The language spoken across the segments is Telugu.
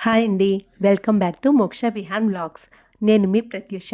హాయ్ అండి. వెల్కమ్ బ్యాక్ టు మోక్ష విహాన్ వ్లాగ్స్. నేను మీ ప్రత్యూష.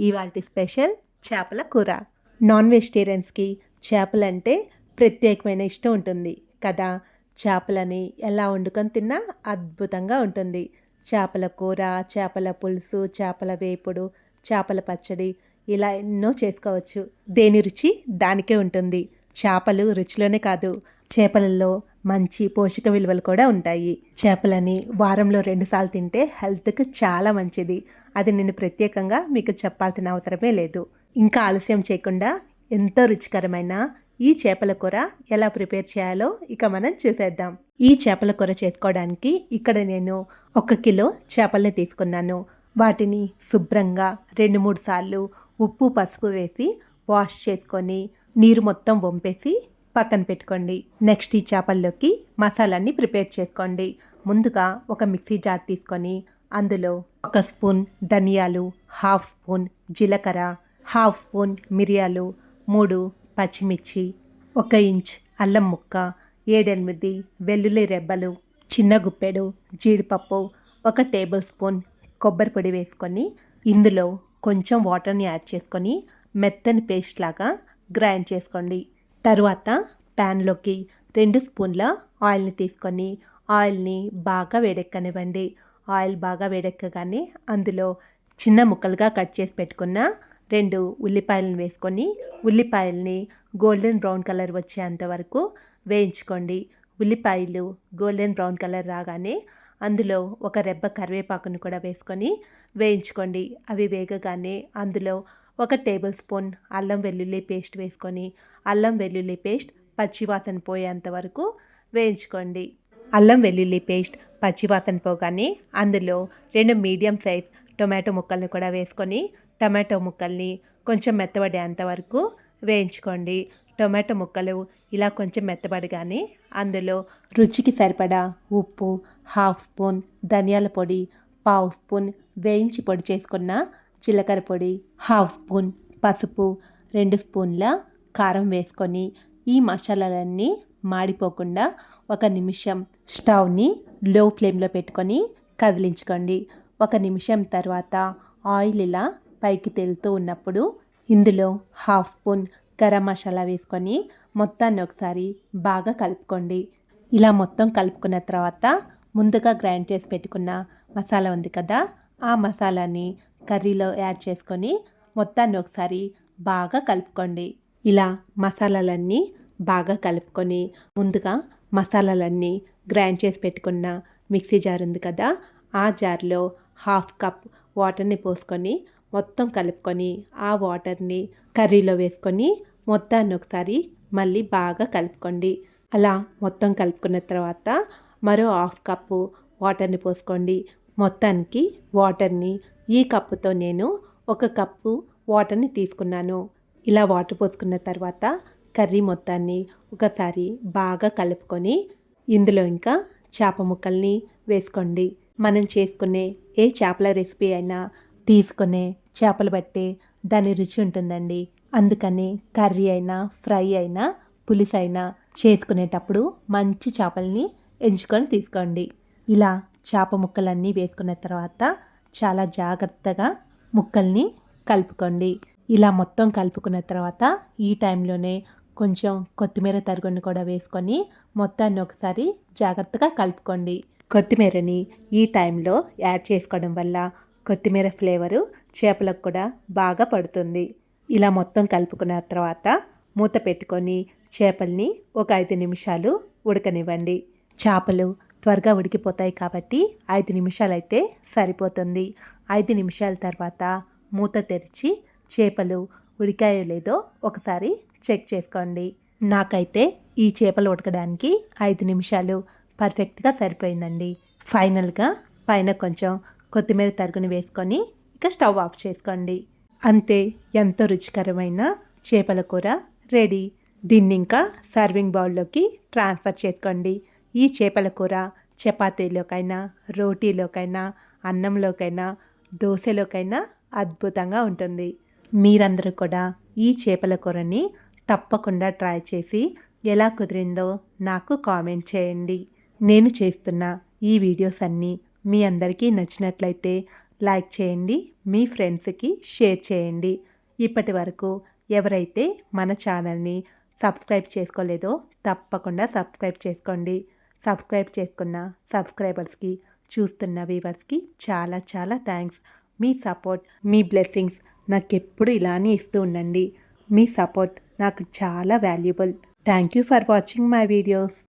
ఇవాళ స్పెషల్ చేపల కూర. నాన్ వెజిటేరియన్స్కి చేపలంటే ప్రత్యేకమైన ఇష్టం ఉంటుంది కదా. చేపలని ఎలా వండుకొని తిన్నా అద్భుతంగా ఉంటుంది. చేపల కూర చేపల పులుసు చేపల వేపుడు చేపల పచ్చడి ఇలా ఎన్నో చేసుకోవచ్చు. దేని రుచి? దానికే ఉంటుంది. చేపలు రుచిలోనే కాదు. చేపలలో మంచి పోషక విలువలు కూడా ఉంటాయి. చేపలని వారంలో రెండుసార్లు తింటే హెల్త్కి చాలా మంచిది. అది నేను ప్రత్యేకంగా మీకు చెప్పాల్సిన అవసరమే లేదు. ఇంకా ఆలస్యం చేయకుండా ఎంతో రుచికరమైన ఈ చేపల కూర ఎలా ప్రిపేర్ చేయాలో ఇక మనం చూసేద్దాం. ఈ చేపల కూర చేసుకోవడానికి ఇక్కడ నేను ఒక కిలో చేపల్ని తీసుకున్నాను. వాటిని శుభ్రంగా రెండు మూడు సార్లు ఉప్పు పసుపు వేసి వాష్ చేసుకొని నీరు మొత్తం వంపేసి పక్కన పెట్టుకోండి. నెక్స్ట్ ఈ చేపల్లోకి మసాలాన్ని ప్రిపేర్ చేసుకోండి. ముందుగా ఒక మిక్సీ జార్ తీసుకొని అందులో ఒక స్పూన్ ధనియాలు హాఫ్ స్పూన్ జీలకర్ర హాఫ్ స్పూన్ మిరియాలు మూడు పచ్చిమిర్చి ఒక ఇంచ్ అల్లం ముక్క ఏడెనిమిది వెల్లుల్లి రెబ్బలు చిన్న గుప్పెడు జీడిపప్పు ఒక టేబుల్ స్పూన్ కొబ్బరి పొడి వేసుకొని ఇందులో కొంచెం వాటర్ని యాడ్ చేసుకొని మెత్తని పేస్ట్ లాగా గ్రైండ్ చేసుకోండి. తరువాత ప్యాన్లోకి రెండు స్పూన్ల ఆయిల్ని తీసుకొని ఆయిల్ని బాగా వేడెక్కనివ్వండి. ఆయిల్ బాగా వేడెక్కగానే అందులో చిన్న ముక్కలుగా కట్ చేసి పెట్టుకున్న రెండు ఉల్లిపాయలను వేసుకొని ఉల్లిపాయల్ని గోల్డెన్ బ్రౌన్ కలర్ వచ్చేంత వరకు వేయించుకోండి. ఉల్లిపాయలు గోల్డెన్ బ్రౌన్ కలర్ రాగానే అందులో ఒక రెబ్బ కరివేపాకును కూడా వేసుకొని వేయించుకోండి. అవి వేగగానే అందులో ఒక టేబుల్ స్పూన్ అల్లం వెల్లుల్లి పేస్ట్ వేసుకొని అల్లం వెల్లుల్లి పేస్ట్ పచ్చివాసన పోయేంత వరకు వేయించుకోండి. అల్లం వెల్లుల్లి పేస్ట్ పచ్చివాసన పోగానే అందులో రెండు మీడియం సైజ్ టొమాటో ముక్కల్ని కూడా వేసుకొని టమాటో ముక్కల్ని కొంచెం మెత్తబడేంత వరకు వేయించుకోండి. టొమాటో ముక్కలు ఇలా కొంచెం మెత్తబడగానే అందులో రుచికి సరిపడా ఉప్పు హాఫ్ స్పూన్ ధనియాల పొడి పావు స్పూన్ వేయించి పొడి చేసుకున్న జీలకర్ర పొడి హాఫ్ స్పూన్ పసుపు రెండు స్పూన్ల కారం వేసుకొని ఈ మసాలాలన్నీ మాడిపోకుండా ఒక నిమిషం స్టవ్ని లో ఫ్లేమ్లో పెట్టుకొని కదిలించుకోండి. ఒక నిమిషం తర్వాత ఆయిల్ ఇలా పైకి తేలుతూ ఉన్నప్పుడు ఇందులో హాఫ్ స్పూన్ గరం మసాలా వేసుకొని మొత్తాన్ని ఒకసారి బాగా కలుపుకోండి. ఇలా మొత్తం కలుపుకున్న తర్వాత ముందుగా గ్రైండ్ చేసి పెట్టుకున్న మసాలా ఉంది కదా ఆ మసాలాని కర్రీలో యాడ్ చేసుకొని మొత్తాన్ని ఒకసారి బాగా కలుపుకోండి. ఇలా మసాలాలన్నీ బాగా కలుపుకొని ముందుగా మసాలాలన్నీ గ్రైండ్ చేసి పెట్టుకున్న మిక్సీ జార్ ఉంది కదా ఆ జార్లో హాఫ్ కప్ వాటర్ని పోసుకొని మొత్తం కలుపుకొని ఆ వాటర్ని కర్రీలో వేసుకొని మొత్తాన్ని ఒకసారి మళ్ళీ బాగా కలుపుకోండి. అలా మొత్తం కలుపుకున్న తర్వాత మరో హాఫ్ కప్పు వాటర్ని పోసుకోండి. మొత్తానికి వాటర్ని ఈ కప్పుతో నేను ఒక కప్పు వాటర్ని తీసుకున్నాను. ఇలా వాటర్ పోసుకున్న తర్వాత కర్రీ మొత్తాన్ని ఒకసారి బాగా కలుపుకొని ఇందులో ఇంకా చేప ముక్కల్ని వేసుకోండి. మనం చేసుకునే ఏ చేపల రెసిపీ అయినా తీసుకునే చేపలు బట్టే దాని రుచి ఉంటుందండి. అందుకని కర్రీ అయినా ఫ్రై అయినా పులుసు అయినా చేసుకునేటప్పుడు మంచి చేపల్ని ఎంచుకొని తీసుకోండి. ఇలా చేప ముక్కలన్నీ వేసుకున్న తర్వాత చాలా జాగ్రత్తగా ముక్కల్ని కలుపుకోండి. ఇలా మొత్తం కలుపుకున్న తర్వాత ఈ టైంలోనే కొంచెం కొత్తిమీర తరుగుని కూడా వేసుకొని మొత్తాన్ని ఒకసారి జాగ్రత్తగా కలుపుకోండి. కొత్తిమీరని ఈ టైంలో యాడ్ చేసుకోవడం వల్ల కొత్తిమీర ఫ్లేవరు చేపలకు కూడా బాగా పడుతుంది. ఇలా మొత్తం కలుపుకున్న తర్వాత మూత పెట్టుకొని చేపల్ని ఒక ఐదు నిమిషాలు ఉడకనివ్వండి. చేపలు త్వరగా ఉడికిపోతాయి కాబట్టి ఐదు నిమిషాలు అయితే సరిపోతుంది. ఐదు నిమిషాల తర్వాత మూత తెరిచి చేపలు ఉడికాయో లేదో ఒకసారి చెక్ చేసుకోండి. నాకైతే ఈ చేపలు ఉడకడానికి ఐదు నిమిషాలు పర్ఫెక్ట్గా సరిపోయిందండి. ఫైనల్గా పైన కొంచెం కొత్తిమీర తరుగుని వేసుకొని ఇక స్టవ్ ఆఫ్ చేసుకోండి. అంతే ఎంతో రుచికరమైన చేపల కూర రెడీ. దీన్ని ఇంకా సర్వింగ్ బౌల్లోకి ట్రాన్స్ఫర్ చేసుకోండి. ఈ చేపల కూర చపాతీలోకైనా రోటీలోకైనా అన్నంలోకైనా దోశలోకైనా అద్భుతంగా ఉంటుంది. మీరందరూ కూడా ఈ చేపల కూరని తప్పకుండా ట్రై చేసి ఎలా కుదిరిందో నాకు కామెంట్ చేయండి. నేను చేస్తున్న ఈ వీడియోస్ అన్నీ మీ అందరికీ నచ్చినట్లయితే లైక్ చేయండి మీ ఫ్రెండ్స్కి షేర్ చేయండి. ఇప్పటి వరకు ఎవరైతే మన ఛానల్ని సబ్స్క్రైబ్ చేసుకోలేదో తప్పకుండా సబ్స్క్రైబ్ చేసుకోండి. సబ్స్క్రైబ్ చేసుకున్న సబ్స్క్రైబర్స్కి చూస్తున్న వ్యూవర్స్కి చాలా చాలా థ్యాంక్స్. మీ సపోర్ట్ మీ బ్లెస్సింగ్స్ నాకు ఎప్పుడు ఇలానే ఇస్తూ ఉండండి. మీ సపోర్ట్ నాకు చాలా valuable. Thank you for watching my videos.